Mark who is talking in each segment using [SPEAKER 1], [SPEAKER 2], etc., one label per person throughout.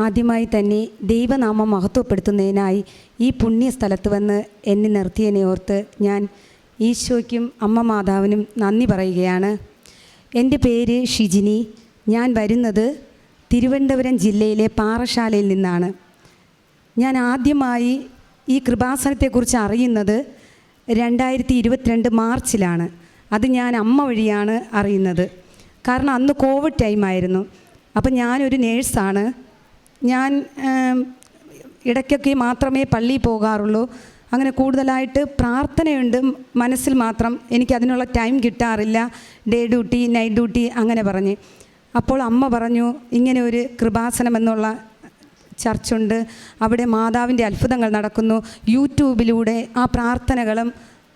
[SPEAKER 1] ആദ്യമായി തന്നെ ദൈവനാമം മഹത്വപ്പെടുത്തുന്നതിനായി ഈ പുണ്യസ്ഥലത്ത് വന്ന് എന്നെ നിർത്തിയതിനെ ഓർത്ത് ഞാൻ ഈശോയ്ക്കും അമ്മ മാതാവിനും നന്ദി പറയുകയാണ്. എന്റെ പേര് ഷിജിനി. ഞാൻ വരുന്നത് തിരുവനന്തപുരം ജില്ലയിലെ പാറശാലയിൽ നിന്നാണ്. ഞാൻ ആദ്യമായി ഈ കൃപാസനത്തെക്കുറിച്ച് അറിയുന്നത് രണ്ടായിരത്തി ഇരുപത്തിരണ്ട് മാർച്ചിലാണ്. അത് ഞാൻ അമ്മ വഴിയാണ് അറിയുന്നത്. കാരണം അന്ന് കോവിഡ് ടൈമായിരുന്നു. അപ്പം ഞാനൊരു നേഴ്സാണ്. ഞാൻ ഇടയ്ക്കൊക്കെ മാത്രമേ പള്ളിയിൽ പോകാറുള്ളൂ. അങ്ങനെ കൂടുതലായിട്ട് പ്രാർത്ഥനയുണ്ട്. മനസ്സിൽ മാത്രം എനിക്ക് അതിനുള്ള ടൈം കിട്ടാറില്ല. ഡേ ഡ്യൂട്ടി നൈറ്റ് ഡ്യൂട്ടി അങ്ങനെ പറഞ്ഞ്. അപ്പോൾ അമ്മ പറഞ്ഞു ഇങ്ങനെ ഒരു കൃപാസനം എന്നുള്ള ചർച്ചുണ്ട്. അവിടെ മാതാവിന്റെ അത്ഭുതങ്ങൾ നടക്കുന്നു. യൂട്യൂബിലൂടെ ആ പ്രാർത്ഥനകളും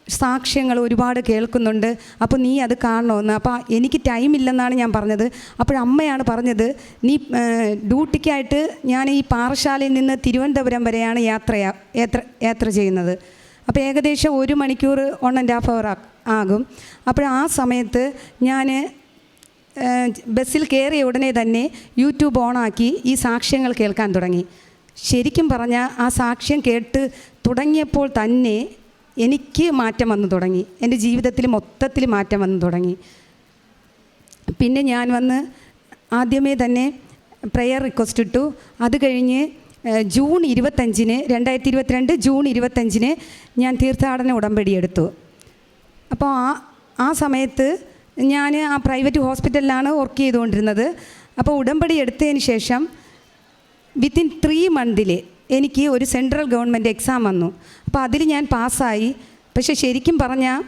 [SPEAKER 1] സാക്ഷ്യങ്ങൾ ഒരുപാട് കേൾക്കുന്നുണ്ട്. അപ്പോൾ നീ അത് കാണണമെന്ന് അപ്പോൾ എനിക്ക് ടൈം ഇല്ലെന്നാണ് ഞാൻ പറഞ്ഞത്. അപ്പോഴമ്മയാണ് പറഞ്ഞത് നീ ഡ്യൂട്ടിക്കായിട്ട് ഞാൻ ഈ പാറശാലയിൽ നിന്ന് തിരുവനന്തപുരം വരെയാണ് യാത്ര യാത്ര യാത്ര ചെയ്യുന്നത്. അപ്പോൾ ഏകദേശം ഒരു മണിക്കൂർ വൺ ആൻഡ് ഹാഫ് അവർ ആകും. അപ്പോൾ ആ സമയത്ത് ഞാൻ ബസ്സിൽ കയറിയ ഉടനെ തന്നെ യൂട്യൂബ് ഓണാക്കി ഈ സാക്ഷ്യങ്ങൾ കേൾക്കാൻ തുടങ്ങി. ശരിക്കും പറഞ്ഞാൽ ആ സാക്ഷ്യം കേട്ട് തുടങ്ങിയപ്പോൾ തന്നെ എനിക്ക് മാറ്റം വന്നു തുടങ്ങി. എന്റെ ജീവിതത്തിൽ മൊത്തത്തിൽ മാറ്റം വന്നു തുടങ്ങി. പിന്നെ ഞാൻ വന്ന് ആദ്യമേ തന്നെ പ്രെയർ റിക്വസ്റ്റ് ഇട്ടു. അത് കഴിഞ്ഞ് ജൂൺ ഇരുപത്തഞ്ചിന് രണ്ടായിരത്തി ഇരുപത്തിരണ്ട് ജൂൺ ഇരുപത്തഞ്ചിന് ഞാൻ തീർത്ഥാടന ഉടമ്പടി എടുത്തു. അപ്പോൾ ആ ആ സമയത്ത് ഞാൻ ആ പ്രൈവറ്റ് ഹോസ്പിറ്റലിലാണ് വർക്ക് ചെയ്തുകൊണ്ടിരുന്നത്. അപ്പോൾ ഉടമ്പടി എടുത്തതിന് ശേഷം വിത്തിൻ ത്രീ മന്തിൽ എനിക്ക് ഒരു സെൻട്രൽ ഗവൺമെന്റ് എക്സാം വന്നു. അപ്പോൾ അതിൽ ഞാൻ പാസ്സായി. പക്ഷേ ശരിക്കും പറഞ്ഞാൽ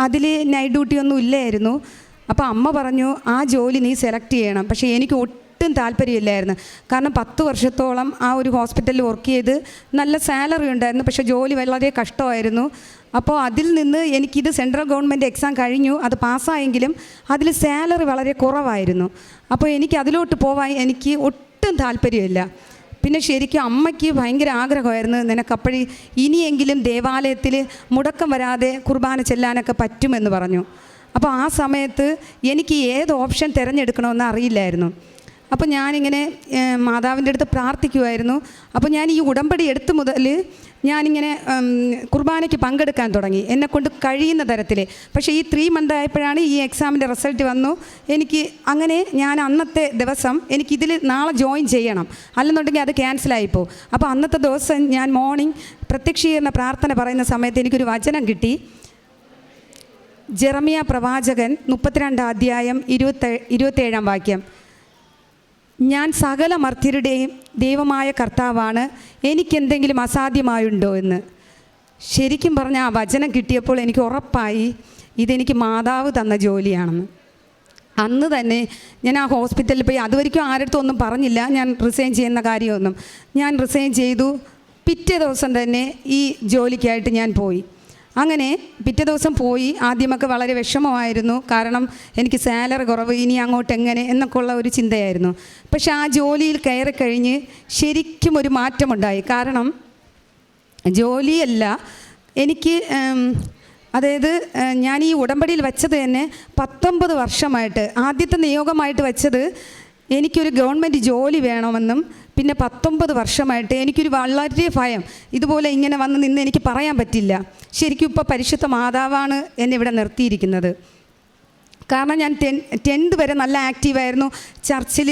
[SPEAKER 1] അതിൽ നൈറ്റ് ഡ്യൂട്ടി ഒന്നും ഇല്ലായിരുന്നു. അപ്പോൾ അമ്മ പറഞ്ഞു ആ ജോലി നീ സെലക്ട് ചെയ്യണം. പക്ഷേ എനിക്ക് ഒട്ടും താല്പര്യമില്ലായിരുന്നു. കാരണം പത്ത് വർഷത്തോളം ആ ഒരു ഹോസ്പിറ്റലിൽ വർക്ക് ചെയ്ത് നല്ല സാലറി ഉണ്ടായിരുന്നു. പക്ഷേ ജോലി വളരെ കഷ്ടമായിരുന്നു. അപ്പോൾ അതിൽ നിന്ന് എനിക്കിത് സെൻട്രൽ ഗവൺമെന്റ് എക്സാം കഴിഞ്ഞു. അത് പാസ്സായെങ്കിലും അതിൽ സാലറി വളരെ കുറവായിരുന്നു. അപ്പോൾ എനിക്ക് അതിലോട്ട് പോവാൻ എനിക്ക് ഒട്ടും താല്പര്യമില്ല. പിന്നെ ശരിക്കും അമ്മയ്ക്ക് ഭയങ്കര ആഗ്രഹമായിരുന്നു നിനക്കപ്പോഴി ഇനിയെങ്കിലും ദേവാലയത്തിൽ മുടക്കം വരാതെ കുർബാന ചെല്ലാനൊക്കെ പറ്റുമെന്ന് പറഞ്ഞു. അപ്പോൾ ആ സമയത്ത് എനിക്ക് ഏത് ഓപ്ഷൻ തിരഞ്ഞെടുക്കണമെന്ന് അറിയില്ലായിരുന്നു. അപ്പോൾ ഞാനിങ്ങനെ മാതാവിന്റെ അടുത്ത് പ്രാർത്ഥിക്കുമായിരുന്നു അപ്പോൾ ഞാൻ ഈ ഉടമ്പടി എടുത്തു മുതൽ ഞാനിങ്ങനെ കുർബാനയ്ക്ക് പങ്കെടുക്കാൻ തുടങ്ങി. എന്നെക്കൊണ്ട് കഴിയുന്ന തരത്തിൽ പക്ഷേ ഈ ത്രീ മന്ത് ആയപ്പോഴാണ് ഈ എക്സാമിന്റെ റിസൾട്ട് വന്നു. എനിക്ക് അങ്ങനെ ഞാൻ അന്നത്തെ ദിവസം എനിക്കിതിൽ നാളെ ജോയിൻ ചെയ്യണം. അല്ലെന്നുണ്ടെങ്കിൽ അത് ക്യാൻസലായിപ്പോൾ അപ്പോൾ അന്നത്തെ ദിവസം ഞാൻ മോർണിംഗ് പ്രത്യക്ഷീകരണ പ്രാർത്ഥന പറയുന്ന സമയത്ത് എനിക്കൊരു വചനം കിട്ടി. ജെറമിയ പ്രവാചകൻ മുപ്പത്തിരണ്ട് അധ്യായം ഇരുപത്തേ ഇരുപത്തേഴാം വാക്യം. ഞാൻ സകല മർത്യരുടെയും ദൈവമായ കർത്താവാണ്. എനിക്കെന്തെങ്കിലും അസാധ്യമായുണ്ടോ എന്ന്? ശരിക്കും പറഞ്ഞ ആ വചനം കിട്ടിയപ്പോൾ എനിക്ക് ഉറപ്പായി ഇതെനിക്ക് മാതാവ് തന്ന ജോലിയാണെന്ന്. അന്ന് തന്നെ ഞാൻ ആ ഹോസ്പിറ്റലിൽ പോയി അതുവരെയ്ക്കും ആരടുത്തും ഒന്നും പറഞ്ഞില്ല. ഞാൻ റിസൈൻ ചെയ്യുന്ന കാര്യമൊന്നും. ഞാൻ റിസൈൻ ചെയ്തു. പിറ്റേ ദിവസം തന്നെ ഈ ജോലിക്കായിട്ട് ഞാൻ പോയി. അങ്ങനെ പിറ്റേ ദിവസം പോയി ആദ്യമൊക്കെ വളരെ വിഷമമായിരുന്നു. കാരണം എനിക്ക് സാലറി കുറവ് ഇനി അങ്ങോട്ട് എങ്ങനെ എന്നൊക്കെ ഉള്ള ഒരു ചിന്തയായിരുന്നു. പക്ഷെ ആ ജോലിയിൽ കയറി കഴിഞ്ഞ് ശരിക്കും ഒരു മാറ്റമുണ്ടായി. കാരണം ജോലിയല്ല എനിക്ക് അതായത് ഞാൻ ഈ ഉടമ്പടിയിൽ വെച്ചത് തന്നെ പത്തൊമ്പത് വർഷമായിട്ട്. ആദ്യത്തെ നിയോഗമായിട്ട് വെച്ചത് എനിക്കൊരു ഗവൺമെന്റ് ജോലി വേണമെന്നും പിന്നെ പത്തൊമ്പത് വർഷമായിട്ട് എനിക്കൊരു വളരെ ഭയം. ഇതുപോലെ ഇങ്ങനെ വന്ന് നിന്ന് എനിക്ക് പറയാൻ പറ്റില്ല. ശരിക്കും ഇപ്പോൾ പരിശുദ്ധ മാതാവാണ് എന്നെ ഇവിടെ നിർത്തിയിരിക്കുന്നത്. കാരണം ഞാൻ ടെൻ ടെൻത്ത് വരെ നല്ല ആക്റ്റീവായിരുന്നു ചർച്ചിൽ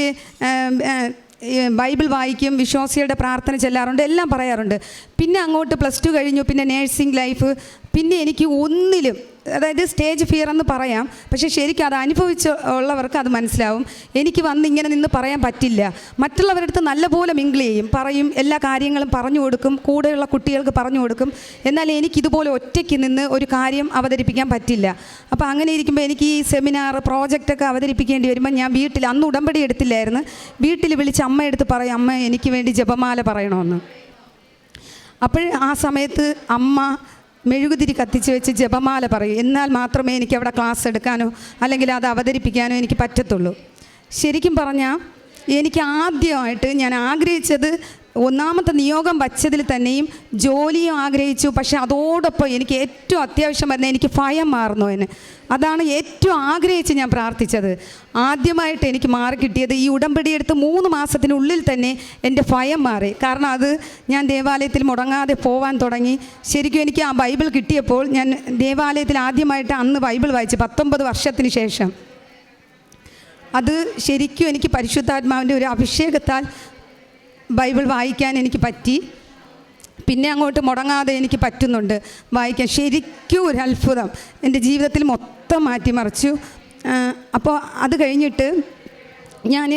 [SPEAKER 1] ബൈബിൾ വായിക്കും വിശ്വാസികളുടെ പ്രാർത്ഥന ചെല്ലാറുണ്ട് എല്ലാം പറയാറുണ്ട്. പിന്നെ അങ്ങോട്ട് പ്ലസ് ടു കഴിഞ്ഞു പിന്നെ നേഴ്സിംഗ് ലൈഫ് പിന്നെ എനിക്ക് ഒന്നിലും അതായത് സ്റ്റേജ് ഫിയർ എന്ന് പറയാം. പക്ഷേ ശരിക്കും അത് അനുഭവിച്ച് ഉള്ളവർക്ക് അത് മനസ്സിലാവും. എനിക്ക് വന്ന് ഇങ്ങനെ നിന്ന് പറയാൻ പറ്റില്ല. മറ്റുള്ളവരുടെ അടുത്ത് നല്ലപോലെ മിങ്കിൾ ചെയ്യും പറയും എല്ലാ കാര്യങ്ങളും പറഞ്ഞു കൊടുക്കും കൂടെയുള്ള കുട്ടികൾക്ക് പറഞ്ഞു കൊടുക്കും. എന്നാൽ എനിക്കിതുപോലെ ഒറ്റയ്ക്ക് നിന്ന് ഒരു കാര്യം അവതരിപ്പിക്കാൻ പറ്റില്ല. അപ്പോൾ അങ്ങനെ ഇരിക്കുമ്പോൾ എനിക്ക് ഈ സെമിനാർ പ്രോജക്റ്റൊക്കെ അവതരിപ്പിക്കേണ്ടി വരുമ്പോൾ ഞാൻ വീട്ടിൽ അന്ന് ഉടമ്പടി എടുത്തില്ലായിരുന്നു. വീട്ടിൽ വിളിച്ച് അമ്മയെടുത്ത് പറയും അമ്മ എനിക്ക് വേണ്ടി ജപമാല പറയണമെന്ന് അപ്പോൾ ആ സമയത്ത് അമ്മ മെഴുകുതിരി കത്തിച്ച് വെച്ച് ജപമാല പറയും. എന്നാൽ മാത്രമേ എനിക്ക് അവിടെ ക്ലാസ് എടുക്കാനോ അല്ലെങ്കിൽ അത് അവതരിപ്പിക്കാനോ എനിക്ക് പറ്റത്തുള്ളൂ. ശരിക്കും പറഞ്ഞാൽ എനിക്ക് ആദ്യമായിട്ട് ഞാൻ ആഗ്രഹിച്ചത് ഒന്നാമത്തെ നിയോഗം വച്ചതിൽ തന്നെയും ജോലിയും ആഗ്രഹിച്ചു. പക്ഷെ അതോടൊപ്പം എനിക്ക് ഏറ്റവും അത്യാവശ്യം വരുന്ന എനിക്ക് ഭയം മാറുന്നു എന്നെ അതാണ് ഏറ്റവും ആഗ്രഹിച്ച് ഞാൻ പ്രാർത്ഥിച്ചത്. ആദ്യമായിട്ട് എനിക്ക് മാറി കിട്ടിയത് ഈ ഉടമ്പടി എടുത്ത് മൂന്ന് മാസത്തിനുള്ളിൽ തന്നെ എന്റെ ഭയം മാറി. കാരണം അത് ഞാൻ ദേവാലയത്തിൽ മുടങ്ങാതെ പോവാൻ തുടങ്ങി. ശരിക്കും എനിക്ക് ആ ബൈബിൾ കിട്ടിയപ്പോൾ ഞാൻ ദേവാലയത്തിൽ ആദ്യമായിട്ട് അന്ന് ബൈബിൾ വായിച്ച് പത്തൊമ്പത് വർഷത്തിന് ശേഷം. അത് ശരിക്കും എനിക്ക് പരിശുദ്ധാത്മാവിന്റെ ഒരു അഭിഷേകത്താൽ ബൈബിൾ വായിക്കാൻ എനിക്ക് പറ്റി. പിന്നെ അങ്ങോട്ട് മുടങ്ങാതെ എനിക്ക് പറ്റുന്നുണ്ട്. വായിക്കാൻ ശരിക്കും ഒരു അത്ഭുതം. എന്റെ ജീവിതത്തിൽ മൊത്തം മാറ്റിമറിച്ചു അപ്പോൾ അത് കഴിഞ്ഞിട്ട് ഞാൻ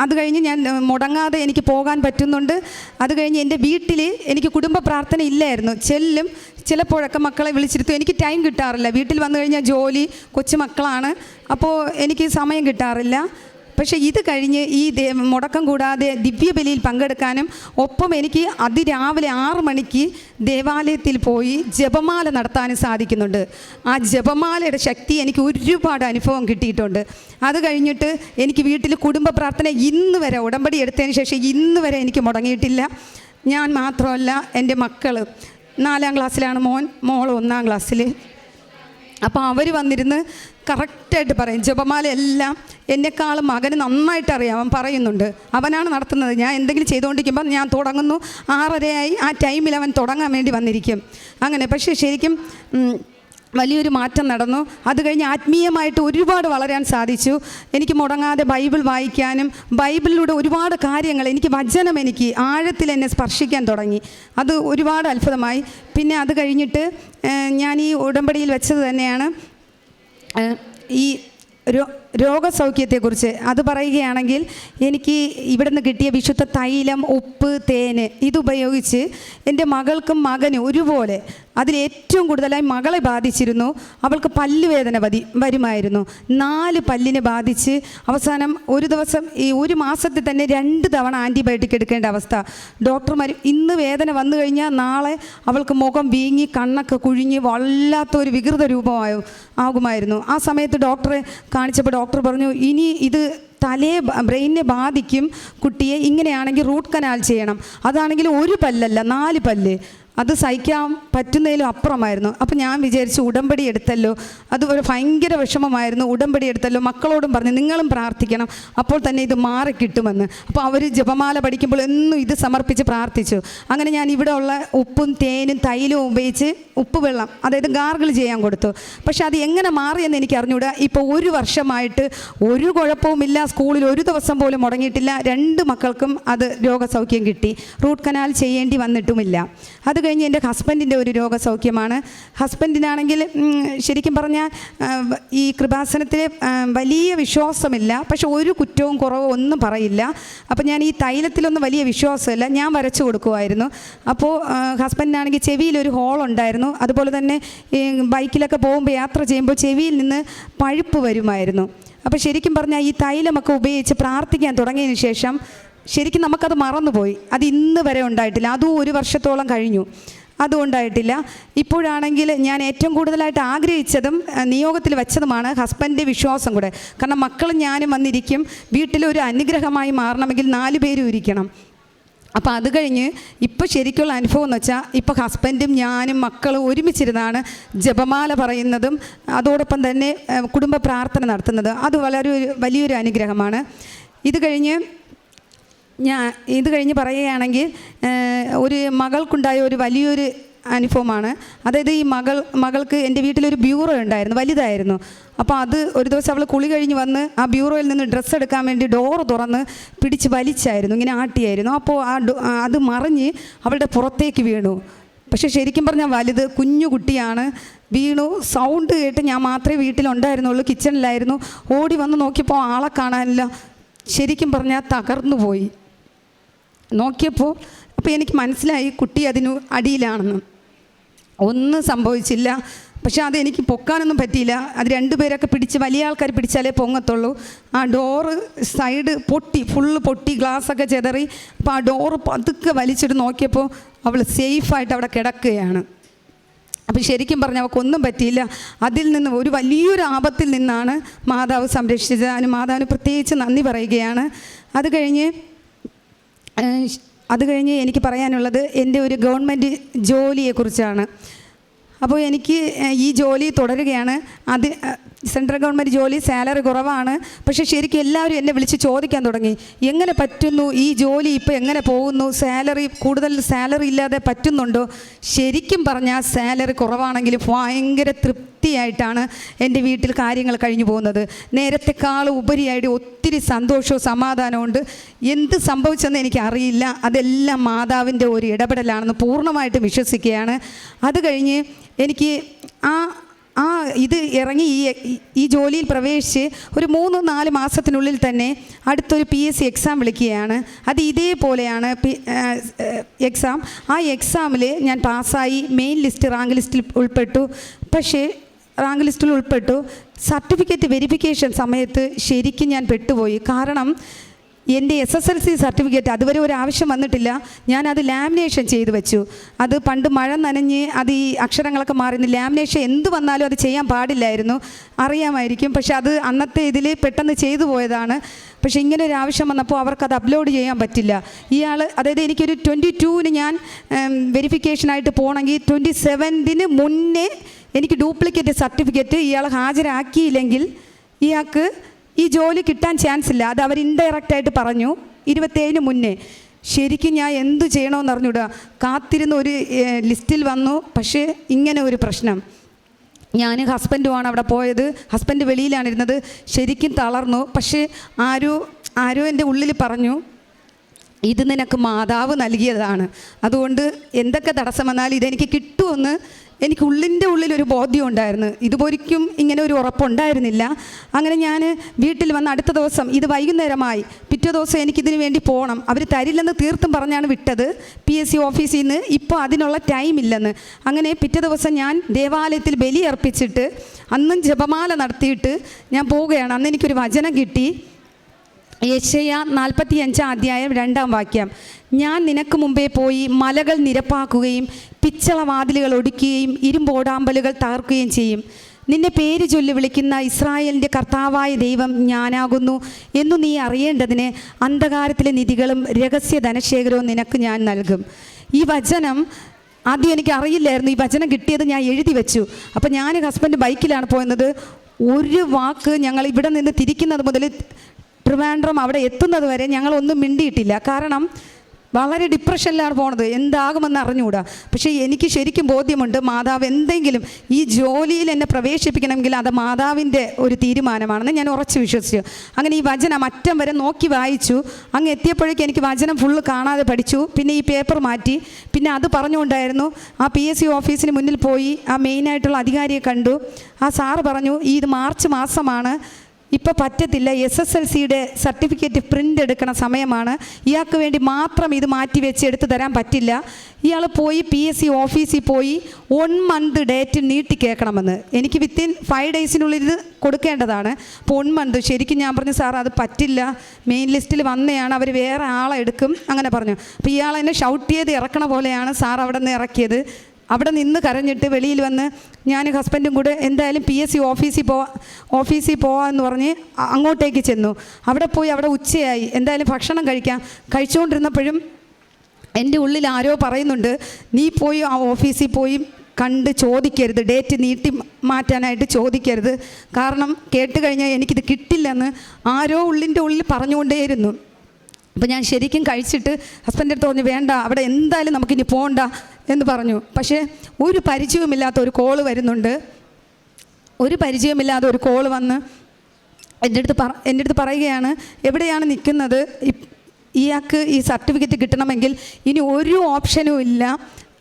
[SPEAKER 1] അത് കഴിഞ്ഞ് ഞാൻ മുടങ്ങാതെ എനിക്ക് പോകാൻ പറ്റുന്നുണ്ട്. അത് കഴിഞ്ഞ് എന്റെ വീട്ടിൽ എനിക്ക് കുടുംബ പ്രാർത്ഥന ഇല്ലായിരുന്നു. ചെല്ലും ചിലപ്പോഴൊക്കെ മക്കളെ വിളിച്ചിരുത്തും. എനിക്ക് ടൈം കിട്ടാറില്ല. വീട്ടിൽ വന്നു കഴിഞ്ഞാൽ ജോലി കൊച്ചുമക്കളാണ് അപ്പോൾ എനിക്ക് സമയം കിട്ടാറില്ല. പക്ഷേ ഇത് കഴിഞ്ഞ് ഈ മുടക്കം കൂടാതെ ദിവ്യബലിയിൽ പങ്കെടുക്കാനും ഒപ്പം എനിക്ക് അതിരാവിലെ ആറ് മണിക്ക് ദേവാലയത്തിൽ പോയി ജപമാല നടത്താനും സാധിക്കുന്നുണ്ട്. ആ ജപമാലയുടെ ശക്തി എനിക്ക് ഒരുപാട് അനുഭവം കിട്ടിയിട്ടുണ്ട്. അത് കഴിഞ്ഞിട്ട് എനിക്ക് വീട്ടിൽ കുടുംബ പ്രാർത്ഥന ഇന്ന് വരെ ഉടമ്പടി എടുത്തതിന് ശേഷം ഇന്ന് വരെ എനിക്ക് മുടങ്ങിയിട്ടില്ല. ഞാൻ മാത്രമല്ല എന്റെ മക്കൾ നാലാം ക്ലാസ്സിലാണ് മോൻ മോൾ ഒന്നാം ക്ലാസ്സിൽ അപ്പോൾ അവർ വന്നിരുന്ന് കറക്റ്റായിട്ട് പറയും. ജപമാലയെല്ലാം എന്നെക്കാളും മകന് നന്നായിട്ട് അറിയാം അവൻ പറയുന്നുണ്ട് അവനാണ് നടത്തുന്നത്. ഞാൻ എന്തെങ്കിലും ചെയ്തുകൊണ്ടിരിക്കുമ്പോൾ ഞാൻ തുടങ്ങുന്നു. ആറരയായി ആ ടൈമിൽ അവൻ തുടങ്ങാൻ വേണ്ടി വന്നിരിക്കും. അങ്ങനെ. പക്ഷേ ശരിക്കും വലിയൊരു മാറ്റം നടന്നു. അത് കഴിഞ്ഞ് ആത്മീയമായിട്ട് ഒരുപാട് വളരാൻ സാധിച്ചു. എനിക്ക് മുടങ്ങാതെ ബൈബിൾ വായിക്കാനും ബൈബിളിലൂടെ ഒരുപാട് കാര്യങ്ങൾ എനിക്ക് വചനം എനിക്ക് ആഴത്തിൽ എന്നെ സ്പർശിക്കാൻ തുടങ്ങി. അത് ഒരുപാട് അത്ഭുതമായി. പിന്നെ അത് കഴിഞ്ഞിട്ട് ഞാൻ ഈ ഉടമ്പടിയിൽ വെച്ചത് തന്നെയാണ്. ഈ രോ രോഗസൗഖ്യത്തെക്കുറിച്ച് അത് പറയുകയാണെങ്കിൽ എനിക്ക് ഇവിടുന്ന് കിട്ടിയ വിശുദ്ധ തൈലം ഉപ്പ് തേന് ഇതുപയോഗിച്ച് എന്റെ മകൾക്കും മകനും ഒരുപോലെ അതിലേറ്റവും കൂടുതലായി മകളെ ബാധിച്ചിരുന്നു. അവൾക്ക് പല്ലുവേദന വതി വരുമായിരുന്നു. നാല് പല്ലിനെ ബാധിച്ച് അവസാനം ഒരു ദിവസം ഈ ഒരു മാസത്തിൽ തന്നെ രണ്ട് തവണ ആന്റിബയോട്ടിക് എടുക്കേണ്ട അവസ്ഥ. ഡോക്ടർമാർ ഇന്ന് വേദന വന്നു കഴിഞ്ഞാൽ നാളെ അവൾക്ക് മുഖം വീങ്ങി കണ്ണൊക്കെ കുഴിഞ്ഞ് വല്ലാത്തൊരു വികൃത രൂപമായോ ആകുമായിരുന്നു. ആ സമയത്ത് ഡോക്ടറെ കാണിച്ചപ്പോൾ ഡോക്ടർ പറഞ്ഞു ഇനി ഇത് തലയെ ബ്രെയിനെ ബാധിക്കും കുട്ടിയെ ഇങ്ങനെയാണെങ്കിൽ റൂട്ട് കനാൽ ചെയ്യണം. അതാണെങ്കിൽ ഒരു പല്ലല്ല നാല് പല്ല്. അത് സഹിക്കാൻ പറ്റുന്നതിലും അപ്പുറമായിരുന്നു. അപ്പോൾ ഞാൻ വിചാരിച്ചു ഉടമ്പടി എടുത്തല്ലോ. അത് ഒരു ഭയങ്കര വിഷമമായിരുന്നു. ഉടമ്പടി എടുത്തല്ലോ. മക്കളോടും പറഞ്ഞു നിങ്ങളും പ്രാർത്ഥിക്കണം. അപ്പോൾ തന്നെ ഇത് മാറി കിട്ടുമെന്ന്. അപ്പോൾ അവർ ജപമാല പഠിക്കുമ്പോൾ എന്നും ഇത് സമർപ്പിച്ച് പ്രാർത്ഥിച്ചു. അങ്ങനെ ഞാൻ ഇവിടെ ഉള്ള ഉപ്പും തേനും തൈലും ഉപയോഗിച്ച് ഉപ്പ് വെള്ളം അതായത് ഗാർഗിൾ ചെയ്യാൻ കൊടുത്തു. പക്ഷെ അത് എങ്ങനെ മാറിയെന്ന് എനിക്ക് അറിഞ്ഞൂടുക ഇപ്പോൾ ഒരു വർഷമായിട്ട് ഒരു കുഴപ്പവുമില്ല. സ്കൂളിൽ ഒരു ദിവസം പോലും മുടങ്ങിയിട്ടില്ല. രണ്ട് മക്കൾക്കും അത് രോഗസൗഖ്യം കിട്ടി. റൂട്ട് കനാൽ ചെയ്യേണ്ടി വന്നിട്ടുമില്ല. അത് കഴിഞ്ഞ് എന്റെ ഹസ്ബൻഡിന്റെ ഒരു രോഗസൗഖ്യമാണ്. ഹസ്ബൻഡിനാണെങ്കിൽ ശരിക്കും പറഞ്ഞാൽ ഈ കൃപാസനത്തിൽ വലിയ വിശ്വാസമില്ല. പക്ഷെ ഒരു കുറ്റവും കുറവും ഒന്നും പറയില്ല. അപ്പോൾ ഞാൻ ഈ തൈലത്തിലൊന്നും വലിയ വിശ്വാസമില്ല. ഞാൻ വരച്ചു കൊടുക്കുമായിരുന്നു അപ്പോൾ ഹസ്ബൻഡിനാണെങ്കിൽ ചെവിയിലൊരു ഹോൾ ഉണ്ടായിരുന്നു. അതുപോലെ തന്നെ ബൈക്കിലൊക്കെ പോകുമ്പോൾ യാത്ര ചെയ്യുമ്പോൾ ചെവിയിൽ നിന്ന് പഴുപ്പ് വരുമായിരുന്നു. അപ്പോൾ ശരിക്കും പറഞ്ഞാൽ ഈ തൈലമൊക്കെ ഉപയോഗിച്ച് പ്രാർത്ഥിക്കാൻ തുടങ്ങിയതിന് ശേഷം ശരിക്കും നമുക്കത് മറന്നുപോയി. അത് ഇന്ന് വരെ ഉണ്ടായിട്ടില്ല. അതും ഒരു വർഷത്തോളം കഴിഞ്ഞു. അതും ഉണ്ടായിട്ടില്ല ഇപ്പോഴാണെങ്കിൽ ഞാൻ ഏറ്റവും കൂടുതലായിട്ട് ആഗ്രഹിച്ചതും നിയോഗത്തിൽ വെച്ചതുമാണ് ഹസ്ബൻഡിന്റെ വിശ്വാസം കൂടെ. കാരണം മക്കളും ഞാനും വന്നിരിക്കും. വീട്ടിലൊരു അനുഗ്രഹമായി മാറണമെങ്കിൽ നാല് പേരും ഇരിക്കണം. അപ്പോൾ അത് കഴിഞ്ഞ് ഇപ്പോൾ ശരിക്കുള്ള അനുഭവം എന്ന് വെച്ചാൽ ഇപ്പോൾ ഹസ്ബൻഡും ഞാനും മക്കളും ഒരുമിച്ചിരുന്നാണ് ജപമാല പറയുന്നതും അതോടൊപ്പം തന്നെ കുടുംബ പ്രാർത്ഥന നടത്തുന്നത്. അത് വളരെ വലിയൊരു അനുഗ്രഹമാണ്. ഇത് കഴിഞ്ഞ് ഞാൻ ഇത് കഴിഞ്ഞ് പറയുകയാണെങ്കിൽ ഒരു മകൾക്കുണ്ടായ ഒരു വലിയൊരു അനുഭവമാണ്. അതായത് ഈ മകൾ മകൾക്ക് എന്റെ വീട്ടിലൊരു ബ്യൂറോ ഉണ്ടായിരുന്നു വലുതായിരുന്നു. അപ്പോൾ അത് ഒരു ദിവസം അവൾ കുളി കഴിഞ്ഞ് വന്ന് ആ ബ്യൂറോയിൽ നിന്ന് ഡ്രസ്സ് എടുക്കാൻ വേണ്ടി ഡോറ് തുറന്ന് പിടിച്ച് വലിച്ചായിരുന്നു ഇങ്ങനെ ആട്ടിയായിരുന്നു. അപ്പോൾ ആ അത് മറിഞ്ഞ് അവളുടെ പുറത്തേക്ക് വീണു. പക്ഷേ ശരിക്കും പറഞ്ഞാൽ വലുത് കുഞ്ഞു കുട്ടിയാണ്. വീണു. സൗണ്ട് കേട്ട് ഞാൻ മാത്രമേ വീട്ടിലുണ്ടായിരുന്നുള്ളൂ കിച്ചണിലായിരുന്നു. ഓടി വന്ന് നോക്കിയപ്പോൾ ആളെ കാണാനില്ല. ശരിക്കും പറഞ്ഞാൽ തകർന്നു പോയി. നോക്കിയപ്പോൾ അപ്പോൾ എനിക്ക് മനസ്സിലായി കുട്ടി അതിന് അടിയിലാണെന്ന്. ഒന്നും സംഭവിച്ചില്ല. പക്ഷെ അത് എനിക്ക് പൊക്കാനൊന്നും പറ്റിയില്ല. അത് രണ്ടുപേരൊക്കെ പിടിച്ച് വലിയ ആൾക്കാർ പിടിച്ചാലേ പൊങ്ങത്തുള്ളൂ. ആ ഡോറ് സൈഡ് പൊട്ടി ഫുള്ള് പൊട്ടി ഗ്ലാസ്സൊക്കെ ചെതറി. അപ്പോൾ ആ ഡോറ് പതുക്കെ വലിച്ചിട്ട് നോക്കിയപ്പോൾ അവൾ സേഫായിട്ട് അവിടെ കിടക്കുകയാണ്. അപ്പോൾ ശരിക്കും പറഞ്ഞാൽ അവൾക്കൊന്നും പറ്റിയില്ല. അതിൽ നിന്ന് ഒരു വലിയൊരു ആപത്തിൽ നിന്നാണ് മാതാവ് സംരക്ഷിച്ചത്. അതിന് മാതാവിന് പ്രത്യേകിച്ച് നന്ദി പറയുകയാണ്. അത് കഴിഞ്ഞ് അത് കഴിഞ്ഞ് എനിക്ക് പറയാനുള്ളത് എന്റെ ഒരു ഗവൺമെന്റ് ജോലിയെക്കുറിച്ചാണ്. അപ്പോൾ എനിക്ക് ഈ ജോലി തുടരുകയാണ്. അത് സെൻട്രൽ ഗവൺമെന്റ് ജോലി സാലറി കുറവാണ്. പക്ഷേ ശരിക്കും എല്ലാവരും എന്നെ വിളിച്ച് ചോദിക്കാൻ തുടങ്ങി. എങ്ങനെ പറ്റുന്നു? ഈ ജോലി ഇപ്പോൾ എങ്ങനെ പോകുന്നു? സാലറി കൂടുതൽ സാലറി ഇല്ലാതെ പറ്റുന്നുണ്ടോ? ശരിക്കും പറഞ്ഞാൽ സാലറി കുറവാണെങ്കിൽ ഭയങ്കര തൃപ്തിയായിട്ടാണ് എന്റെ വീട്ടിൽ കാര്യങ്ങൾ കഴിഞ്ഞു പോകുന്നത്. നേരത്തെക്കാൾ ഉപരിയായിട്ട് ഒത്തിരി സന്തോഷവും സമാധാനവും ഉണ്ട്. എന്ത് സംഭവിച്ചെന്ന് എനിക്ക് അറിയില്ല അതെല്ലാം മാതാവിന്റെ ഒരു ഇടപെടലാണെന്ന് പൂർണമായിട്ടും വിശ്വസിക്കുകയാണ്. അത് കഴിഞ്ഞ് എനിക്ക് ആ ആ ഇത് ഇറങ്ങി ഈ ഈ ജോലിയിൽ പ്രവേശിച്ച് ഒരു മൂന്ന് നാല് മാസത്തിനുള്ളിൽ തന്നെ അടുത്തൊരു പി എസ് സി എക്സാം വിളിക്കുകയാണ്. അത് ഇതേപോലെയാണ് എക്സാം ആ എക്സാമിൽ ഞാൻ പാസ്സായി മെയിൻ ലിസ്റ്റ് റാങ്ക് ലിസ്റ്റിൽ ഉൾപ്പെട്ടു. പക്ഷേ റാങ്ക് ലിസ്റ്റിൽ ഉൾപ്പെട്ടു. സർട്ടിഫിക്കറ്റ് വെരിഫിക്കേഷൻ സമയത്ത് ശരിക്കും ഞാൻ പെട്ടുപോയി. കാരണം എന്റെ S S L C certificate അതുവരെ ഒരു ആവശ്യം വന്നിട്ടില്ല. ഞാനത് ലാമിനേഷൻ ചെയ്തു വെച്ചു. അത് പണ്ട് മഴ നനഞ്ഞ് അത് ഈ അക്ഷരങ്ങളൊക്കെ മാറി ലാമിനേഷൻ എന്ത് വന്നാലും അത് ചെയ്യാൻ പാടില്ലായിരുന്നു. അറിയാമായിരിക്കും. പക്ഷെ അത് അന്നത്തെ ഇതിൽ പെട്ടെന്ന് ചെയ്തു പോയതാണ്. പക്ഷേ ഇങ്ങനെ ഒരു ആവശ്യം വന്നപ്പോൾ അവർക്കത് അപ്ലോഡ് ചെയ്യാൻ പറ്റില്ല. ഇയാൾ അതായത് എനിക്കൊരു ട്വന്റി ടൂവിന് ഞാൻ വെരിഫിക്കേഷനായിട്ട് പോകണമെങ്കിൽ ട്വന്റി സെവൻതിന് മുന്നേ എനിക്ക് ഡ്യൂപ്ലിക്കേറ്റ് സർട്ടിഫിക്കറ്റ് ഇയാൾ ഹാജരാക്കിയില്ലെങ്കിൽ ഇയാൾക്ക് ഈ ജോലി കിട്ടാൻ ചാൻസ് ഇല്ല. അത് അവർ ഇൻഡയറക്റ്റ് ആയിട്ട് പറഞ്ഞു. ഇരുപത്തേഴിന് മുന്നേ. ശരിക്കും ഞാൻ എന്തു ചെയ്യണമെന്ന് അറിഞ്ഞൂടാ. കാത്തിരുന്ന ഒരു ലിസ്റ്റിൽ വന്നു. പക്ഷേ ഇങ്ങനെ ഒരു പ്രശ്നം. ഞാൻ ഹസ്ബൻഡുമാണ് അവിടെ പോയത്. ഹസ്ബൻഡ് വെളിയിലാണ് ഇരുന്നത്. ശരിക്കും തളർന്നു. പക്ഷേ ആരോ ആരോ എന്റെ ഉള്ളിൽ പറഞ്ഞു ഇത് നിനക്ക് മാതാവ് നൽകിയതാണ്. അതുകൊണ്ട് എന്തൊക്കെ തടസ്സം വന്നാലും ഇതെനിക്ക് കിട്ടുമെന്ന് എനിക്ക് ഉള്ളിന്റെ ഒരു ബോധ്യം ഉണ്ടായിരുന്നു. ഇതുപോലിക്കും ഇങ്ങനെ ഒരു ഉറപ്പുണ്ടായിരുന്നില്ല അങ്ങനെ ഞാൻ വീട്ടിൽ വന്ന് അടുത്ത ദിവസം ഇത് വൈകുന്നേരമായി. പിറ്റേ ദിവസം എനിക്കിതിന് വേണ്ടി പോകണം അവർ തരില്ലെന്ന് തീർത്തും പറഞ്ഞാണ് വിട്ടത്. പി എസ് സി ഓഫീസിൽ നിന്ന് ഇപ്പോൾ അതിനുള്ള ടൈം ഇല്ലെന്ന്. അങ്ങനെ പിറ്റേ ദിവസം ഞാൻ ദേവാലയത്തിൽ ബലിയർപ്പിച്ചിട്ട് അന്നും ജപമാല നടത്തിയിട്ട് ഞാൻ പോവുകയാണ്. അന്ന് എനിക്കൊരു വചനം കിട്ടി. യശയ നാൽപ്പത്തി അഞ്ചാം അധ്യായം രണ്ടാം വാക്യം. ഞാൻ നിനക്ക് മുമ്പേ പോയി മലകൾ നിരപ്പാക്കുകയും പിച്ചള വാതിലുകൾ ഒടുക്കുകയും ഇരുമ്പോടാമ്പലുകൾ തകർക്കുകയും ചെയ്യും. നിന്നെ പേര് ചൊല്ലി വിളിക്കുന്ന ഇസ്രായേലിന്റെ കർത്താവായ ദൈവം ഞാനാകുന്നു എന്നു നീ അറിയേണ്ടതിന് അന്ധകാരത്തിലെ നിധികളും രഹസ്യ ധനശേഖരവും നിനക്ക് ഞാൻ നൽകും. ഈ വചനം ആദ്യം എനിക്ക് അറിയില്ലായിരുന്നു. ഈ വചനം കിട്ടിയത് ഞാൻ എഴുതി വെച്ചു. അപ്പോൾ ഞാൻ ഹസ്ബൻഡ് ബൈക്കിലാണ് പോയത് ഒരു വാക്ക് ഞങ്ങൾ ഇവിടെ നിന്ന് തിരിക്കുന്നത് മുതൽ ട്രിവാൻഡ്രം അവിടെ എത്തുന്നത് വരെ ഞങ്ങളൊന്നും മിണ്ടിയിട്ടില്ല. കാരണം വളരെ ഡിപ്രഷനിലാണ് പോണത്. എന്താകുമെന്ന് അറിഞ്ഞുകൂടാ. പക്ഷേ എനിക്ക് ശരിക്കും ബോധ്യമുണ്ട് മാതാവ് എന്തെങ്കിലും ഈ ജോലിയിൽ എന്നെ പ്രവേശിപ്പിക്കണമെങ്കിൽ അത് മാതാവിന്റെ ഒരു തീരുമാനമാണെന്ന് ഞാൻ ഉറച്ചു വിശ്വസിച്ചു. അങ്ങനെ ഈ വചനം അറ്റം വരെ നോക്കി വായിച്ചു. അങ്ങ് എത്തിയപ്പോഴേക്കും എനിക്ക് വചനം ഫുള്ള് കാണാതെ പഠിച്ചു. പിന്നെ ഈ പേപ്പർ മാറ്റി. പിന്നെ അത് പറഞ്ഞുകൊണ്ടായിരുന്നു ആ പി എസ് സി ഓഫീസിന് മുന്നിൽ പോയി ആ മെയിനായിട്ടുള്ള അധികാരിയെ കണ്ടു. ആ സാറ് പറഞ്ഞു ഈ ഇത് മാർച്ച് മാസമാണ്. ഇപ്പോൾ പറ്റത്തില്ല. എസ് എസ് എൽ സിയുടെ സർട്ടിഫിക്കറ്റ് പ്രിന്റ് എടുക്കണ സമയമാണ്. ഇയാൾക്ക് വേണ്ടി മാത്രം ഇത് മാറ്റി വെച്ച് എടുത്തു തരാൻ പറ്റില്ല. ഇയാൾ പോയി പി എസ് സി ഓഫീസിൽ പോയി വൺ മന്ത് ഡേറ്റ് നീട്ടി കേൾക്കണമെന്ന്. എനിക്ക് വിത്തിൻ ഫൈവ് ഡേയ്സിനുള്ളിൽ ഇത് കൊടുക്കേണ്ടതാണ്. അപ്പോൾ വൺ മന്ത് ശരിക്കും ഞാൻ പറഞ്ഞു സാർ അത് പറ്റില്ല. മെയിൻ ലിസ്റ്റിൽ വന്നെയാണ് അവർ വേറെ ആളെ എടുക്കും. അങ്ങനെ പറഞ്ഞു. അപ്പോൾ ഇയാൾ എന്നെ ഷൗട്ട് ചെയ്ത് ഇറക്കണ പോലെയാണ് സാർ അവിടെ നിന്ന് ഇറക്കിയത്. അവിടെ നിന്ന് കരഞ്ഞിട്ട് വെളിയിൽ വന്ന് ഞാൻ ഹസ്ബൻഡും കൂടെ എന്തായാലും പി എസ് സി ഓഫീസിൽ പോവാ ഓഫീസിൽ പോവാമെന്ന് പറഞ്ഞ് അങ്ങോട്ടേക്ക് ചെന്നു. അവിടെ പോയി അവിടെ ഉച്ചയായി. എന്തായാലും ഭക്ഷണം കഴിക്കാം. കഴിച്ചുകൊണ്ടിരുന്നപ്പോഴും എന്റെ ഉള്ളിൽ ആരോ പറയുന്നുണ്ട് നീ പോയി ആ ഓഫീസിൽ പോയി കണ്ട് ചോദിക്കരുത്. ഡേറ്റ് നീട്ടി മാറ്റാനായിട്ട് ചോദിക്കരുത്. കാരണം കേട്ട് കഴിഞ്ഞാൽ എനിക്കിത് കിട്ടില്ലെന്ന് ആരോ ഉള്ളിന്റെ ഉള്ളിൽ പറഞ്ഞുകൊണ്ടേയിരുന്നു. അപ്പോൾ ഞാൻ ശരിക്കും കഴിച്ചിട്ട് ഹസ്ബൻഡ് അടുത്ത് പറഞ്ഞു വേണ്ട അവിടെ എന്തായാലും നമുക്കിനി പോകണ്ട എന്ന് പറഞ്ഞു. പക്ഷേ ഒരു പരിചയവുമില്ലാത്ത ഒരു കോൾ വരുന്നുണ്ട്. ഒരു പരിചയമില്ലാതെ ഒരു കോൾ വന്ന് എന്റെ അടുത്ത് പറ എന്റെ അടുത്ത് പറയുകയാണ് എവിടെയാണ് നിൽക്കുന്നത് ഇയാൾക്ക് ഈ സർട്ടിഫിക്കറ്റ് കിട്ടണമെങ്കിൽ ഇനി ഒരു ഓപ്ഷനും ഇല്ല.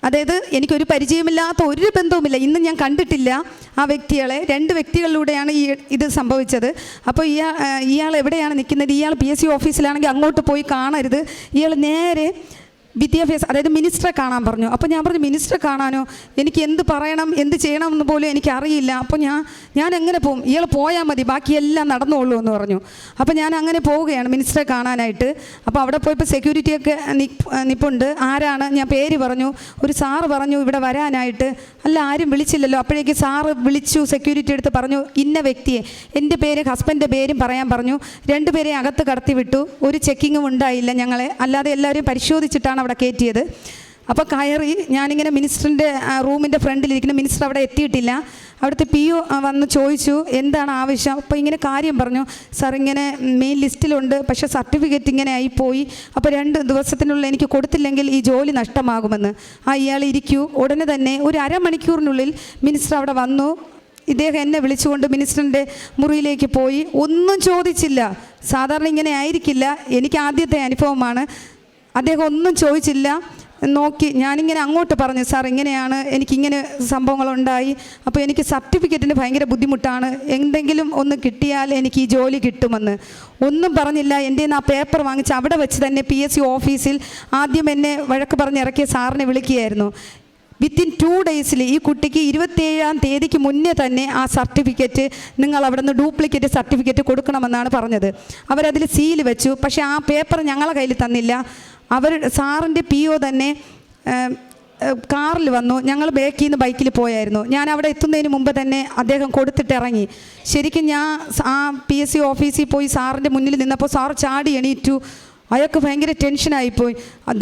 [SPEAKER 1] അതായത് എനിക്കൊരു പരിചയമില്ലാത്ത ഒരു ബന്ധവുമില്ല. ഇന്ന് ഞാൻ കണ്ടിട്ടില്ല ആ വ്യക്തികളെ. രണ്ട് വ്യക്തികളിലൂടെയാണ് ഈ ഇത് സംഭവിച്ചത്. അപ്പോൾ ഇയാൾ ഇയാൾ എവിടെയാണ് നിൽക്കുന്നത്? ഇയാൾ പി എസ് സി ഓഫീസിലാണെങ്കിൽ അങ്ങോട്ട് പോയി കാണരുത്. ഇയാൾ നേരെ വിദ്യാഭ്യാസം അതായത് മിനിസ്റ്ററെ കാണാൻ പറഞ്ഞു. അപ്പോൾ ഞാൻ പറഞ്ഞു മിനിസ്റ്ററെ കാണാനോ? എനിക്ക് എന്ത് പറയണം? എന്ത് ചെയ്യണം എന്ന് പോലും എനിക്ക് അറിയില്ല അപ്പോൾ ഞാൻ ഞാൻ എങ്ങനെ പോകും ഇയാൾ പോയാൽ മതി. ബാക്കിയെല്ലാം നടന്നോളൂ എന്ന് പറഞ്ഞു. അപ്പോൾ ഞാൻ അങ്ങനെ പോവുകയാണ് മിനിസ്റ്ററെ കാണാനായിട്ട്. അപ്പോൾ അവിടെ പോയപ്പോൾ സെക്യൂരിറ്റിയൊക്കെ നിപ്പ് നിപ്പുണ്ട്. ആരാണ്? ഞാൻ പേര് പറഞ്ഞു. ഒരു സാറ് പറഞ്ഞു ഇവിടെ വരാനായിട്ട്. അല്ല ആരും വിളിച്ചില്ലല്ലോ. അപ്പോഴേക്ക് സാറ് വിളിച്ചു സെക്യൂരിറ്റി എടുത്ത് പറഞ്ഞു ഇന്ന വ്യക്തിയെ. എന്റെ പേര് ഹസ്ബന്റെ പേരും പറയാൻ പറഞ്ഞു. രണ്ടുപേരെ അകത്ത് കടത്തി വിട്ടു ഒരു ചെക്കിങ്ങും ഉണ്ടായില്ല ഞങ്ങളെ. അല്ലാതെ എല്ലാവരും പരിശോധിച്ചിട്ടാണ് അവിടെ കയറ്റിയത്. അപ്പോൾ കയറി ഞാനിങ്ങനെ മിനിസ്റ്ററിന്റെ റൂമിന്റെ ഫ്രണ്ടിലിരിക്കുന്ന മിനിസ്റ്റർ അവിടെ എത്തിയിട്ടില്ല. അവിടുത്തെ പി ഒ വന്ന് ചോദിച്ചു എന്താണ് ആവശ്യം? അപ്പോൾ ഇങ്ങനെ കാര്യം പറഞ്ഞു. സാർ ഇങ്ങനെ മെയിൻ ലിസ്റ്റിലുണ്ട് പക്ഷേ സർട്ടിഫിക്കറ്റ് ഇങ്ങനെ ആയിപ്പോയി. അപ്പോൾ രണ്ട് ദിവസത്തിനുള്ളിൽ എനിക്ക് കൊടുത്തില്ലെങ്കിൽ ഈ ജോലി നഷ്ടമാകുമെന്ന്. ആ ഇയാൾ ഇരിക്കൂ. ഉടനെ തന്നെ ഒരു അരമണിക്കൂറിനുള്ളിൽ മിനിസ്റ്റർ അവിടെ വന്നു. ഇദ്ദേഹം എന്നെ വിളിച്ചുകൊണ്ട് മിനിസ്റ്ററിന്റെ മുറിയിലേക്ക് പോയി. ഒന്നും ചോദിച്ചില്ല. സാധാരണ ഇങ്ങനെ ആയിരിക്കില്ല. എനിക്ക് ആദ്യത്തെ അനുഭവമാണ്. അദ്ദേഹം ഒന്നും ചോദിച്ചില്ല. നോക്കി ഞാനിങ്ങനെ അങ്ങോട്ട് പറഞ്ഞു സാർ ഇങ്ങനെയാണ് എനിക്കിങ്ങനെ സംഭവങ്ങളുണ്ടായി. അപ്പോൾ എനിക്ക് സർട്ടിഫിക്കറ്റിന് ഭയങ്കര ബുദ്ധിമുട്ടാണ്. എന്തെങ്കിലും ഒന്ന് കിട്ടിയാൽ എനിക്ക് ഈ ജോലി കിട്ടുമെന്ന്. ഒന്നും പറഞ്ഞില്ല. എന്റെ ആ പേപ്പർ വാങ്ങിച്ച് അവിടെ വെച്ച് തന്നെ പി എസ് സി ഓഫീസിൽ ആദ്യം എന്നെ വഴക്ക് പറഞ്ഞ് ഇറക്കിയ സാറിനെ വിളിക്കുകയായിരുന്നു. വിത്തിൻ ടു ഡേയ്സിൽ ഈ കുട്ടിക്ക് ഇരുപത്തേഴാം തീയതിക്ക് മുന്നേ തന്നെ ആ സർട്ടിഫിക്കറ്റ് നിങ്ങൾ അവിടെ നിന്ന് ഡ്യൂപ്ലിക്കേറ്റ് സർട്ടിഫിക്കറ്റ് കൊടുക്കണമെന്നാണ് പറഞ്ഞത്. അവരതിൽ സീൽ വെച്ചു. പക്ഷേ ആ പേപ്പർ ഞങ്ങളെ കയ്യിൽ തന്നില്ല. അവർ സാറിന്റെ പി ഒ തന്നെ കാറിൽ വന്നു. ഞങ്ങൾ ബേക്കിൽ നിന്ന് ബൈക്കിൽ പോയായിരുന്നു. ഞാൻ അവിടെ എത്തുന്നതിന് മുമ്പ് തന്നെ അദ്ദേഹം കൊടുത്തിട്ട് ഇറങ്ങി. ശരിക്കും ഞാൻ ആ പി എസ് സി ഓഫീസിൽ പോയി സാറിന്റെ മുന്നിൽ നിന്നപ്പോൾ സാർ ചാടി എണീറ്റു. അയാൾക്ക് ഭയങ്കര ടെൻഷനായിപ്പോയി